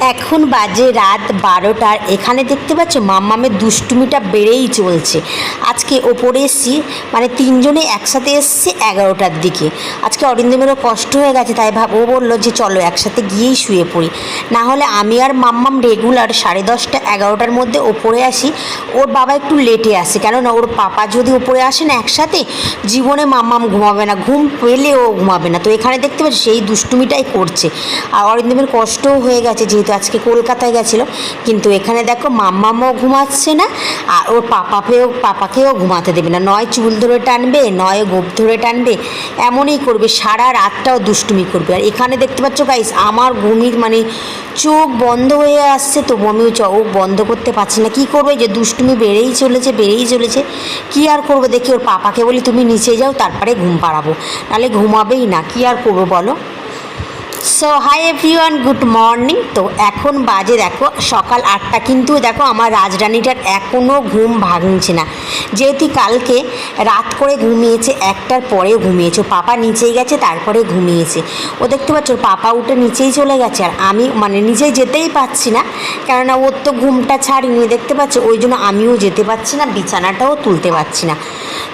এখন বাজে রাত বারোটার। এখানে দেখতে পাচ্ছ মাম্মামের দুষ্টুমিটা বেড়েই চলছে। আজকে ওপরে এসছি মানে তিনজনে একসাথে এসছে এগারোটার দিকে। আজকে অরিন্দমেরও কষ্ট হয়ে গেছে, তাই ভাব ও বলল যে চলো একসাথে গিয়েই শুয়ে পড়ি। না হলে আমি আর মাম্মাম রেগুলার সাড়ে দশটা, এগারোটার মধ্যে ওপরে আসি। ওর বাবা একটু লেটে আসে, কেননা ওর পাপা যদি ওপরে আসে না একসাথে, জীবনে মাম্মাম ঘুমাবে না। ঘুম পেলে ও ঘুমাবে না। তো এখানে দেখতে পাচ্ছি সেই দুষ্টুমিটাই করছে। আর অরিন্দমের কষ্টও হয়ে গেছে যেহেতু আজকে কলকাতায় গেছিল। কিন্তু এখানে দেখো মাম্মামও ঘুমাচ্ছে না, আর ওর পাপাকেও পাপাকেও ঘুমাতে দেবে না। নয় চুল ধরে টানবে, নয় গোপ ধরে টানবে, এমনই করবে, সারা রাতটাও দুষ্টুমি করবে। আর এখানে দেখতে পাচ্ছ গাইস আমার ঘুমির মানে চোখ বন্ধ হয়ে আসছে, তবু আমি চোখ বন্ধ করতে পারছি না। কী করবে যে দুষ্টুমি বেড়েই চলেছে বেড়েই চলেছে। কী আর করব দেখি, ওর পাপাকে বলি তুমি নিচে যাও, তারপরে ঘুম পাড়াবো। নাহলে ঘুমাবেই না, কী আর করব বলো? So hi everyone good morning তো এখন বাজে, দেখো, সকাল আটটা, কিন্তু দেখো আমার রাজরানীটার এখনও ঘুম ভাঙছে না। যেহেতু কালকে রাত করে ঘুমিয়েছে, একটার পরেও ঘুমিয়েছে। পাপা নিচেই গেছে, তারপরে ঘুমিয়েছে। ও দেখতে পাচ্ছ পাপা উঠে নিচেই চলে গেছে। আর আমি মানে নিচেই যেতেই পাচ্ছি না, কেননা ওর তো ঘুমটা ছাড়িনি। দেখতে পাচ্ছ, ওই জন্য আমিও যেতে পারছি না, বিছানাটাও তুলতে পারছি না।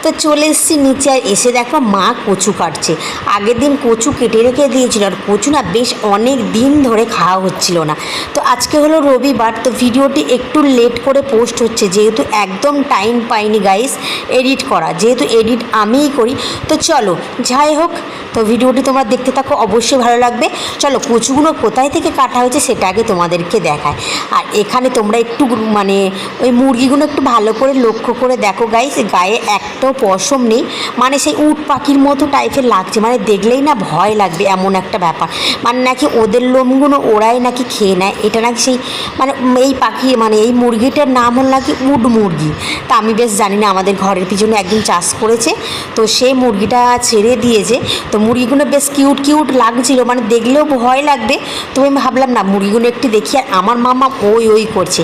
তো চলে এসেছি নিচে আর এসে দেখো মা কচু কাটছে। আগের দিন কচু কেটে রেখে দিয়েছিল আর কচু না বেশ অনেক দিন ধরে খাওয়া হচ্ছিল না। তো আজকে হলো রবিবার, তো ভিডিওটি একটু লেট করে পোস্ট হচ্ছে যেহেতু একদম টাইম পাইনি গাইস এডিট করা। যেহেতু এডিট আমিই করি, তো চলো যাই হোক তো ভিডিওটি তোমরা দেখতে থাকো, অবশ্যই ভালো লাগবে। চলো, কচুগুলো কোথায় থেকে কাটা হয়েছে সেটা আগে তোমাদেরকে দেখায় আর এখানে তোমরা একটু মানে ওই মুরগিগুলো একটু ভালো করে লক্ষ্য করে দেখো গাইস গায়ে একটাও পশম নেই। মানে সেই উট পাখির মতো টাইপের লাগছে মানে দেখলেই না ভয় লাগবে এমন একটা ব্যাপার। মানে নাকি ওদের লোমগুলো ওরাই নাকি খেয়ে নেয়, এটা নাকি সেই মানে এই পাখি মানে এই মুরগিটার নাম হল নাকি উড মুরগি। তা আমি বেশ জানি না, আমাদের ঘরের পিছনে একদিন চাষ করেছে, তো সেই মুরগিটা ছেড়ে দিয়েছে। তো মুরগিগুলো বেশ কিউট কিউট লাগছিল মানে দেখলেও ভয় লাগবে। তো আমি ভাবলাম, না মুরগিগুলো একটু দেখি। আর আমার মামা ওই ওই করছে।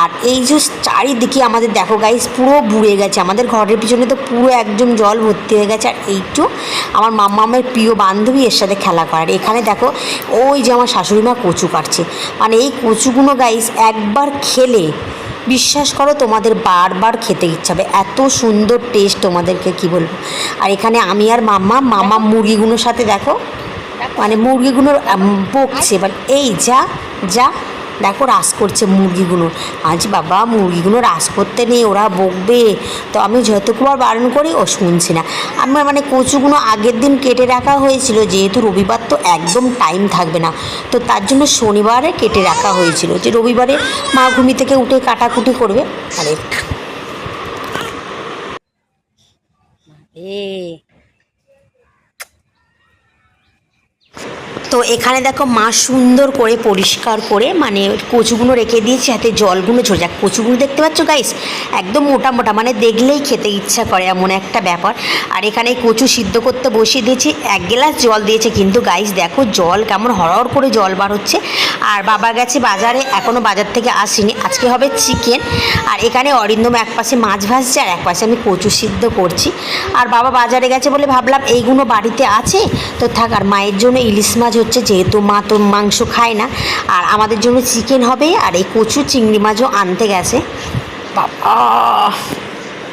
আর এই যে চারিদিকে আমাদের, দেখো গাইস পুরো বুড়ে গেছে। আমাদের ঘরের পিছনে তো পুরো একদম জল ভর্তি হয়ে গেছে। আর এইটু আমার মাম্মামের প্রিয় বান্ধবী এর সাথে খেলা করার এখানে দেখো, ওই যে আমার শাশুড়ি মা কচু কাটছে। মানে এই কচুগুলো গাইস একবার খেলে বিশ্বাস করো তোমাদের বারবার খেতে ইচ্ছা হবে। এত সুন্দর টেস্ট তোমাদেরকে কি বলব? আর এখানে আমি আর মাম্মা মামা মুরগিগুলোর সাথে দেখো মানে মুরগিগুলোর বকছে মানে এই যা যা দেখো, রাস করছে মুরগিগুলো। আজ বাবা, মুরগিগুলো রাস করতে নেই, ওরা বকবে। তো আমি যতবার বারণ করি, ও শুনছি না। আমার মানে কচুগুলো আগের দিন কেটে রাখা হয়েছিল, যেহেতু রবিবার তো একদম টাইম থাকবে না। তো তার জন্য শনিবারে কেটে রাখা হয়েছিল, যে রবিবারে মা ঘুমি থেকে উঠে কাটাকুটি করবে। আরে। এ তো এখানে দেখো মা সুন্দর করে পরিষ্কার করে মানে কচুগুলো রেখে দিয়েছে, হাতে জলগুলো ঝরে যাক। কচুগুলো দেখতে পাচ্ছ গাইস একদম মোটা মোটা মানে দেখলেই খেতে ইচ্ছা করে, এমন একটা ব্যাপার। আর এখানে কচু সিদ্ধ করতে বসিয়ে দিয়েছি, এক গ্লাস জল দিয়েছে কিন্তু গাইস দেখো জল কেমন হরহর করে জল বার হচ্ছে। আর বাবা গেছে বাজারে এখনও বাজার থেকে আসেনি। আজকে হবে চিকেন। আর এখানে অরিন্দম এক পাশে মাছ ভাজছে, আর এক পাশে আমি কচু সিদ্ধ করছি। আর বাবা বাজারে গেছে বলে ভাবলাম এইগুলো বাড়িতে আছে? তো থাক, আর মায়ের জন্য ইলিশ মাছ হচ্ছে যেহেতু মা তো মাংস খায় না, আর আমাদের জন্য চিকেন হবে, আর এই কচু চিংড়ি মাছও আনতে গেছে। বাবা!